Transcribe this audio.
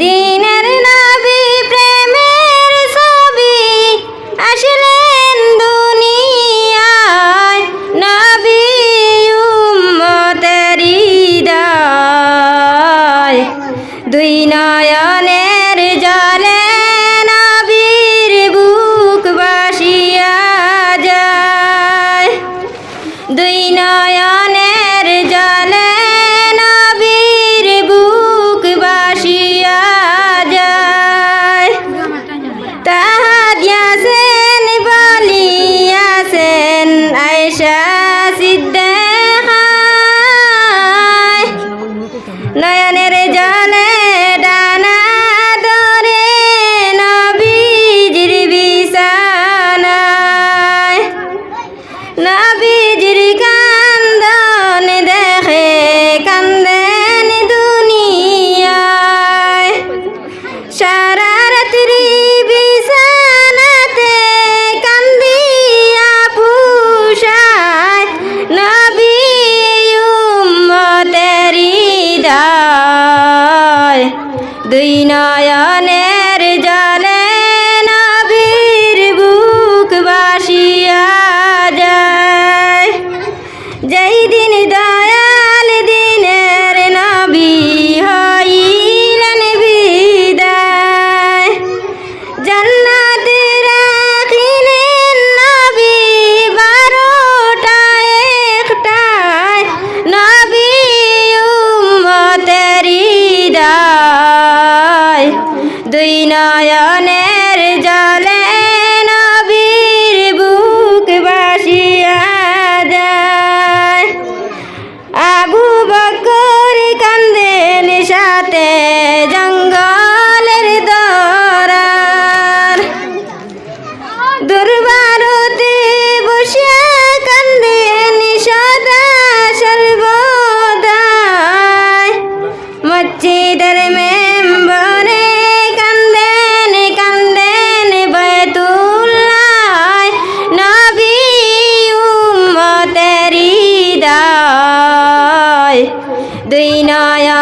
দিনের নবী প্রেমের ছবি আসলেন দুনিয়ায়। নবী উম্মতের দুই নয়নে দুই নয়নের মনের জলে ডানা ধরে নবীজির বিছানায়। নবীজির কা দুই নয় নয়নের জলে দুই নয়া